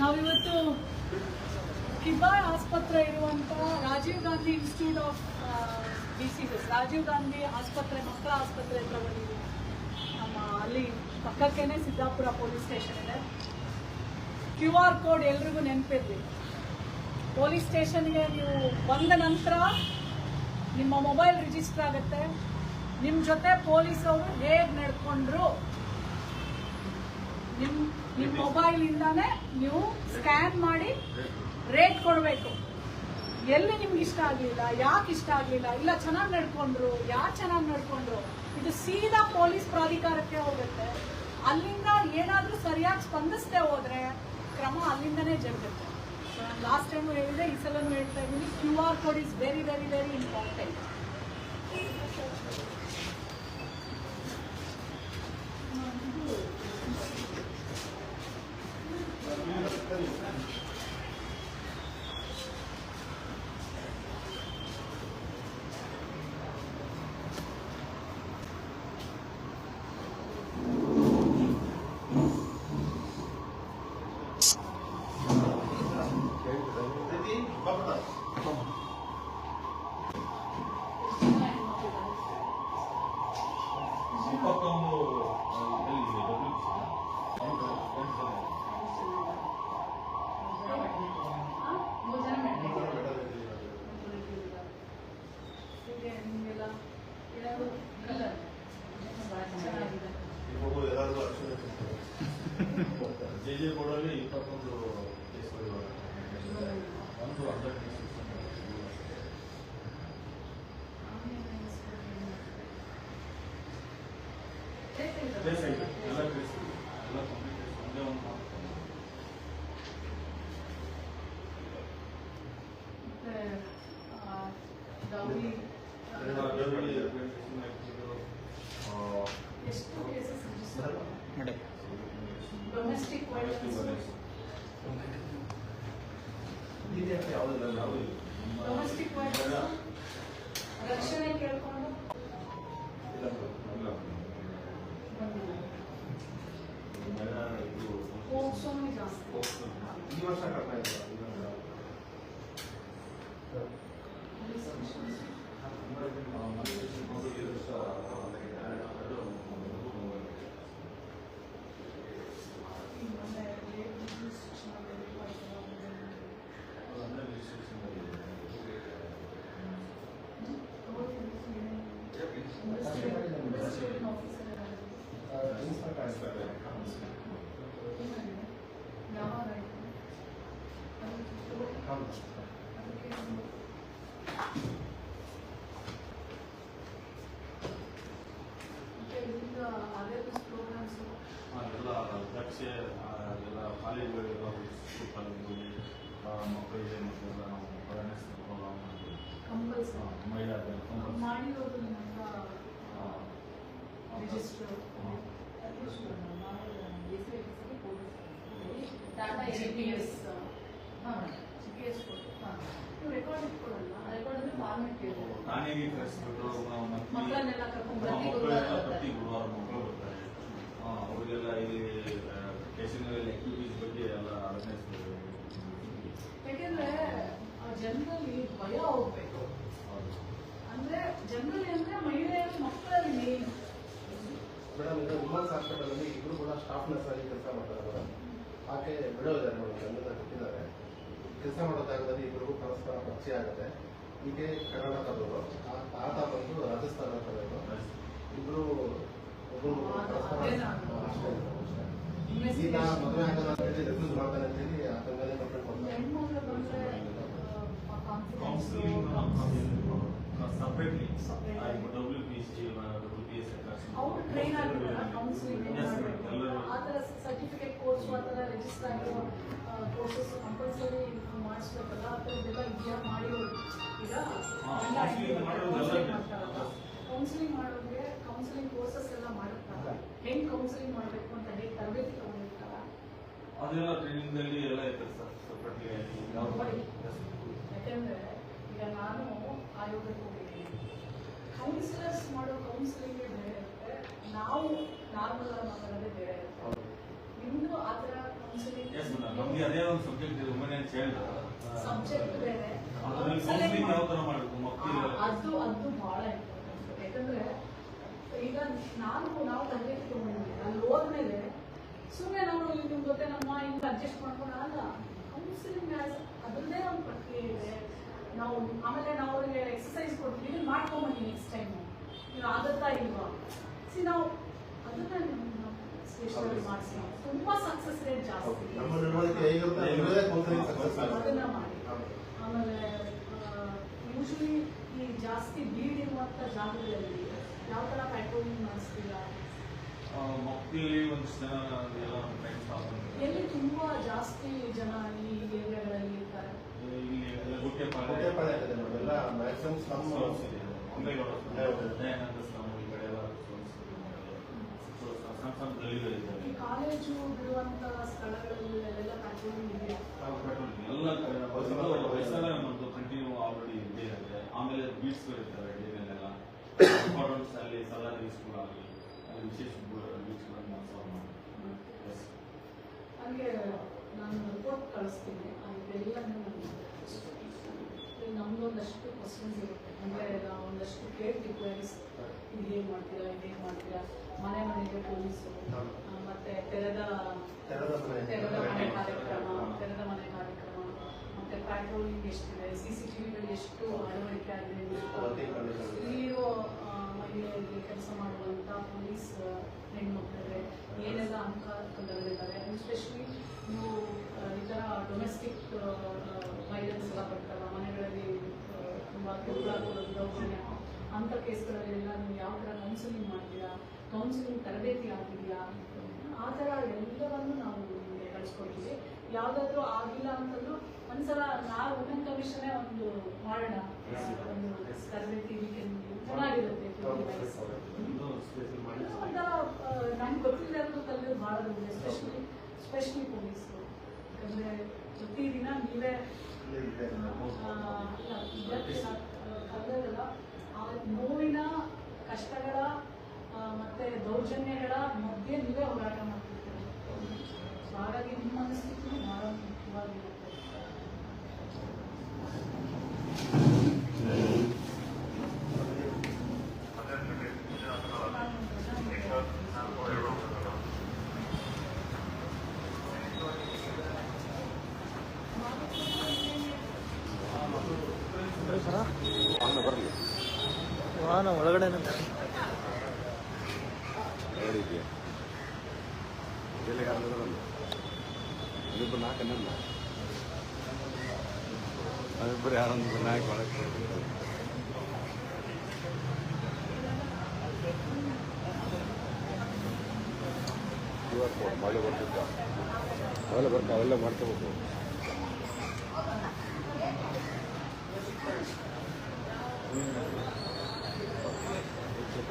ನಾವಿವತ್ತು ಕಿಬಾ ಆಸ್ಪತ್ರೆ ಇರುವಂತಹ Rajiv Gandhi institute of diseases Rajiv Gandhi ಆಸ್ಪತ್ರೆ, ಮಕ್ಕಳ ಆಸ್ಪತ್ರೆ ಹತ್ರ ಬಂದಿದ್ದೀವಿ. ನಮ್ಮ ಅಲ್ಲಿ ಪಕ್ಕಕ್ಕೇನೆ ಸಿದ್ದಾಪುರ ಪೊಲೀಸ್ ಸ್ಟೇಷನ್ ಇದೆ. ಕ್ಯೂ ಆರ್ ಕೋಡ್ ಎಲ್ರಿಗೂ ನೆನಪಿರ್ಲಿ. ಪೊಲೀಸ್ ಸ್ಟೇಷನ್ಗೆ ನೀವು ಬಂದ ನಂತರ ನಿಮ್ಮ ಮೊಬೈಲ್ ರಿಜಿಸ್ಟರ್ ಆಗುತ್ತೆ. ನಿಮ್ಮ ಜೊತೆ ಪೊಲೀಸವರು ಹೇಗೆ ನಡ್ಕೊಂಡ್ರು? ನಿಮ್ಮ ನಿಮ್ಮ ಇಂದಾನೆ ನೀವು ಸ್ಕ್ಯಾನ್ ಮಾಡಿ ರೇಟ್ ಕೊಡಬೇಕು. ಎಲ್ಲಿ ನಿಮ್ಗೆ ಇಷ್ಟ ಆಗಲಿಲ್ಲ, ಯಾಕೆ ಇಷ್ಟ ಆಗಲಿಲ್ಲ, ಇಲ್ಲ ಚೆನ್ನಾಗಿ ನಡ್ಕೊಂಡ್ರು, ಯಾರು ಚೆನ್ನಾಗಿ ನಡ್ಕೊಂಡ್ರು, ಇದು ಸೀದಾ ಪೊಲೀಸ್ ಪ್ರಾಧಿಕಾರಕ್ಕೆ ಹೋಗುತ್ತೆ. ಅಲ್ಲಿಂದ ಏನಾದರೂ ಸರಿಯಾಗಿ ಸ್ಪಂದಿಸದೆ ಹೋದ್ರೆ ಕ್ರಮ ಅಲ್ಲಿಂದನೇ ಜರುಗುತ್ತೆ. ಸೊ ನಾನು ಲಾಸ್ಟ್ ಟೈಮು ಹೇಳಿದೆ, ಈ ಸಲನೂ ಹೇಳ್ತಾ ಇದ್ದೀನಿ Q R code is very very very important J ಬೋರ್ಡಲ್ಲಿ ಇಪ್ಪತ್ತೊಂದು ಕೇಸ್ಗಳು ಒಂದು ಹಂಡ್ರೆಡ್ ಕೇಸ್ ಆಗಿದೆ ಎಲ್ಲ ಕೇಸ್ ಎಲ್ಲ ಕಂಪ್ಲೀಟ್ ಒಂದೇ ಒಂದು ಮಾತ್ರ. ಮತ್ತೆ ಡೌರಿ ಎಲ್ಲ ಡಬ್ಲ್ಯೂ ಅಡ್ಮಿನಿಸ್ಟ್ರೇಷನ್ ಆಕ್ಟಿಗಳು, ಆ, ಎಷ್ಟು ಕೇಸಸ್ ರಿಜಿಸ್ಟರ್ ಮೇಡಮ್ ಯಾವುದಿಲ್ಲ. ಡೊಮೆಸ್ಟಿಕ್ ರಕ್ಷಣೆ ಕೇಳ್ಕೊಂಡು ಜಾಸ್ತಿ ಈ ವರ್ಷ ಕಂಪಲ್ಸರಿ ಮಹಿಳಾ ಮಾಡಿರೋದು ನಿಮ್ಮಿಂದ register Tata G P S G P S ನೀವು ರೆಕಾರ್ಡ್ ಇಟ್ಕೊಳ್ಳಲ್ಲ ರೆಕಾರ್ಡ್ ಅಂದ್ರೆ ಫಾರ್ಮೆಟ್ ಇರೋದು ನಾನೇಗೆ ಕಳಿಸ್ಬಿಟ್ಟು ನಾವು ಮಂತ್ಲಿ ಮಕ್ಕಳನ್ನೆಲ್ಲ ಕರ್ಕೊಂಡು ಪ್ರತಿ ಮಕ್ಕಳೆಲ್ಲ ಗುರುವಾರ ಪ್ರತಿ ಗುರುವಾರ ಮಕ್ಕಳು ಬರ್ತಾರೆ ಆ, ಅವರಿಗೆಲ್ಲ ಇಲ್ಲಿ ಸ್ಟೇಷನರಿ ಆಕ್ಟಿವಿಟೀಸ್ ಬಗ್ಗೆ ಎಲ್ಲ ಅವೇರ್ನೆಸ್ ಯಾಕೆಂದ್ರೆ ಜನರಲ್ಲಿ ಭಯ ಹೋಗ್ಬೇಕು ಅಂದ್ರೆ ಜನರಲಿ ಅಂದ್ರೆ ಮಹಿಳೆಯರು ಮಕ್ಕಳಲ್ಲಿ ಮೇನ್ ಮೇಡಮ್ ಇದು ವಿಮನ್ಸ್ ಹಾಸ್ಪಿಟಲ್ ಅಲ್ಲಿ ಇಬ್ರು ಕೂಡ ಸ್ಟಾಫ್ ನರ್ಸ್ ಆಗಿ ಕೆಲಸ ಮಾಡ್ತಾರೆ ಮೇಡಮ್. ಆಕೆ ಬಿಡೋದಿದ್ದಾರೆ ಮೇಡಮ್ ಗಂಡನ ಕೊಟ್ಟಿದ್ದಾರೆ ಕೆಲಸ ಮಾಡೋ ಜಾಗದಲ್ಲಿ ಇಬ್ಬರಿಗೂ ಪರಸ್ಪರ ಪರಿಚಯ ಆಗುತ್ತೆ. ಈಕೆ ಕರ್ನಾಟಕದವರು ಆತ ಬಂದು ಅದೇನಾ? ಅಷ್ಟೇ ಅಷ್ಟೇ. ಈಗ ಮದುವೆ ಹೇಳಿ ರೆಫ್ಯೂಸ್ ಮಾಡ್ತಾರೆ ಅಂತ ಹೇಳಿ ಆತನ ಮೇಲೆ ಕಂಪ್ಲೇಂಟ್ ಕೊಡ್ತಾರೆ. ಹೆಣ್ಮಕ್ಳು ಕೌನ್ಸಿಲಿಂಗ್ Separately. ಅವ್ರು ಟ್ರೈನ್ ಆ ಥರ ಸರ್ಟಿಫಿಕೇಟ್ ಕೋರ್ಸ್ ಆ ಥರ ರಿಜಿಸ್ಟರ್ ಆಗಿರೋ ಕೋರ್ಸಸ್ ಕಂಪಲ್ಸರಿ ಮಾಡಿಸ್ಬೇಕಲ್ಲ ಆ ಥರದ್ದೆಲ್ಲ ಇದೆಯಾ? ಮಾಡಿರೋ ಈಗ ಕೌನ್ಸಿಲಿಂಗ್ ಮಾಡೋರಿಗೆ ಕೌನ್ಸಿಲಿಂಗ್ ಕೋರ್ಸಸ್ ಎಲ್ಲ ಮಾಡುತ್ತಾರೆ. ಹೆಂಗೆ ಕೌನ್ಸಿಲಿಂಗ್ ಮಾಡಬೇಕು ಅಂತ ಹೇಗೆ ತರಬೇತಿ ಅದೆಲ್ಲ ಟ್ರೈನಿಂಗ್ನಲ್ಲಿ ಎಲ್ಲ ಇರ್ತದೆ ಸರ್ ಸಪ್ರೇಟ್ಲಿ ಯಾಕೆಂದ್ರೆ ಈಗ ನಾನು ಆಯೋಗಕ್ಕೆ ಹೋಗಿದ್ದೀನಿ. ಕೌನ್ಸಿಲರ್ಸ್ ಮಾಡೋ ಕೌನ್ಸಿಲಿಂಗ್ ಬೇರೆ ಇರುತ್ತೆ. ನಾವು ನಾರ್ಮಲ್ ಆಗಿ ಮಾತಾಡೋದೇ ಬೇರೆ ಇರುತ್ತೆ. ನಿಮ್ದು ಆ ಥರ ಕೌನ್ಸಿಲಿಂಗ್ ಎಸ್ ಮೇಡಮ್ ನಮಗೆ ಅದೇ ಒಂದು ಸಬ್ಜೆಕ್ಟ್ ಇದೆ ವುಮೆನ್ ಅಂಡ್ ಚೈಲ್ಡ್ ಸಬ್ಜೆಕ್ಟ್ ಬೇರೆ. ಅದರಲ್ಲಿ ಕೌನ್ಸಿಲಿಂಗ್ ಯಾವ ಥರ ಮಾಡಬೇಕು? ಆ, ಮಕ್ಕಳಿಗೆ ಅದು ಅದು ಬಹಳ ಇಂಪಾರ್ಟೆಂಟ್ ಯಾಕಂದ್ರೆ ಈಗ ನಾನು ನಾವು ತರಬೇತಿ ತಗೊಂಡಿದ್ದೀನಿ ಅಲ್ಲಿ ಹೋದ್ಮೇಲೆ ಸುಮ್ಮನೆ ನಾವು ನಿಮ್ಮ ಜೊತೆ ನಮ್ಮ ಹಿಂಗೆ ಅಡ್ಜಸ್ಟ್ ಮಾಡ್ಕೊಂಡು ಅಲ್ಲ ಕೌನ್ಸಿಲಿಂಗ್ ಅದರದ್ದೇ ಒಂದು ಪ್ರಕ್ರಿಯೆ ಇದೆ. ನಾವು ಆಮೇಲೆ ನಾವು ಅವ್ರಿಗೆ ಎಕ್ಸಸೈಸ್ ಕೊಡ್ತೀವಿ. ಇದನ್ನು ಮಾಡ್ಕೊಂಬನ್ನಿ ನೆಕ್ಸ್ಟ್ ಟೈಮ್ ನೀವು ಆಗುತ್ತಾ ಇಲ್ವಾ? ಸಿ ನಾವು ಅದನ್ನ ಸ್ಪೆಷಲ್ ಮಾಡಿಸಿ ತುಂಬಾ ಸಕ್ಸಸ್ ರೇಟ್ ಜಾಸ್ತಿ. ಅದನ್ನ ಮಾಡಿ. ಆಮೇಲೆ ಯೂಶಲಿ ಈ ಜಾಸ್ತಿ ಬೀಡ್ ಇರುವಂತ ಜಾಗಗಳಲ್ಲಿ ಯಾವ ತರ ಪ್ಯಾಟ್ರೋಲಿಂಗ್ ಮಾಡಿಸ್ತೀರಾ? ಮಕ್ಕಳಿಗೆ ಒಂದು ಜನ ಎಲ್ಲ ತುಂಬಾ ಜಾಸ್ತಿ ಜನ ಈ ಏರಿಯಾಗಳಲ್ಲಿ ಇರ್ತಾರೆ? ಇಲ್ಲಿ ಎಲ್ಲ ಗುಟ್ಟೆ ಹೊಟ್ಟೆ ಪಾಳೆ ಇದೆ ಮೇಡಮ್ ಎಲ್ಲ ಮ್ಯಾಕ್ಸಿಮಮ್ ಸ್ಲಮ್ ಸ್ಲಮ್ಸ್ ಇದೆ. ಅಂಬೇಗೌಡ. ದಯಾನಂದ ಸ್ಲಮ್ ಈ ಕಡೆ ಎಲ್ಲ ಸಣ್ಣ ಸಣ್ಣ ಈ ಕಾಲೇಜು ಬಿಡುವಂತ ಸ್ಥಳಗಳಲ್ಲಿ ಎಲ್ಲ ಕಡೆ ವಯಸ್ಸೆಲ್ಲ ಕಂಟಿನ್ಯೂ ಆಲ್ರೆಡಿ ಇದೆ ಇದೆ ಆಮೇಲೆ ಬೀಟ್ಸ್ ಇರ್ತವೆ ಡೇನೆಲ್ಲ ಇಂಪಾರ್ಟೆಂಟ್ಸ್ ಅಲ್ಲಿ ಸಲಾರಿ ಸ್ಕೂಲ್ ಆಗಲಿ. ಅಲ್ಲಿ ವಿಶೇಷ ಮಾಡಿ ಎಸ್ ನಾನು ರಿಪೋರ್ಟ್ ಕಳಿಸ್ತೀನಿ ಅದೆಲ್ಲ ನಮ್ದೊಂದಷ್ಟು ಕ್ವಶನ್ಸ್ ಇರುತ್ತೆ. ಅಂದರೆ ನಾವು ಒಂದಷ್ಟು ರಿಕ್ವೈರೀಸ್ ಇದು ಹೇಗೆ ಮಾಡ್ತೀರಾ ಇದು ಹೇಗೆ ಮಾಡ್ತೀರಾ? ಮನೆ ಮನೆಗೆ ಪೊಲೀಸು ಮತ್ತೆ ತೆರೆದ ತೆರೆದ ಮನೆ. ಕಾರ್ಯಕ್ರಮ. ತೆರೆದ ಮನೆ ಕಾರ್ಯಕ್ರಮ ಮತ್ತೆ ಪ್ಯಾಟ್ರೋಲಿಂಗ್ ಎಷ್ಟಿದೆ ಸಿ ಸಿ ಟಿವಿಗಳು ಎಷ್ಟು ಅಳವಡಿಕೆ ಆಗಿದೆ? ಮಹಿಳೆಯರಿಗೆ ಕೆಲಸ ಮಾಡುವಂಥ ಪೊಲೀಸ್ ಹೆಣ್ಮಕ್ಳಿಗೆ ಏನೆಲ್ಲ ಅಂಕಗಳಿದ್ದಾವೆ ಎಸ್ಪೆಷಲಿ ನೀವು ಈ ಥರ ಡೊಮೆಸ್ಟಿಕ್ ವೈಲೆನ್ಸ್ ಎಲ್ಲ ಬರ್ತಾರ ಮನೆಗಳಲ್ಲಿ ತುಂಬ ಕೊಡೋದು ದೌರ್ಜನ್ಯ ಅಂಥ ಕೇಸ್ಗಳಲ್ಲೆಲ್ಲ ನೀವು ಯಾವ ಥರ ಕೌನ್ಸಿಲಿಂಗ್ ಮಾಡ್ತೀರಾ ಕೌನ್ಸಿಲಿಂಗ್ ತರಬೇತಿ ಆಗಿದೆಯಾ? ಆ ಥರ ಎಲ್ಲವನ್ನು ನಾವು ನಿಮಗೆ ಕಳಿಸ್ಕೊಡ್ತೀವಿ. ಯಾವುದಾದ್ರೂ ಆಗಿಲ್ಲ ಅಂತಂದ್ರೂ ಒಂದ್ಸಲ ನಾವು ವುಮೆನ್ ಕಮಿಷನ್ನೇ ಒಂದು ಮಾಡೋಣ ಒಂದು ತರಬೇತಿ ಚೆನ್ನಾಗಿರುತ್ತೆ. ಒಂಥರ ಗೊತ್ತಿಲ್ಲ ಅಂತ ಕಲಿಯೋದು ಭಾಳ ಎಸ್ಪೆಷಲಿ ಸ್ಪೆಷಲಿ ಪೊಲೀಸು ಯಾಕಂದರೆ ಪ್ರತಿದಿನ ನೀವೇ ಕಲಿಯೋದಲ್ಲ ಆ ನೋವಿನ ಕಷ್ಟಗಳ ಮತ್ತೆ ದೌರ್ಜನ್ಯಗಳ ಮಧ್ಯೆ ನೀವೇ ಹೋರಾಟ ಮಾಡ್ತಿರ್ತೀರ. ಹಾಗಾಗಿ ನಿಮ್ಮ ಮನಸ್ಥಿತಿ ಭಾಳ ಮುಖ್ಯವಾಗಿರುತ್ತೆ ವಾಹನ ಒಳಗಡೆ ಇದೆಯಾ ಇದೆಲ್ಲ ಯಾರು ಇದೊಬ್ಬರು ನಾಲ್ಕು ಅನ್ನಲ್ಲ ಅದಿಬ್ಬರು ಯಾರೊಂದು ನಾಲ್ಕು ಒಳಗೆ ಕ್ಯೂ ಆರ್ ಕೋಡ್ ಮಳೆ ಬರ್ತಿದ್ದ ಅವೆಲ್ಲ ಬರ್ತಾ ಅವೆಲ್ಲ ಮಾಡ್ಕೋಬೇಕು ছোট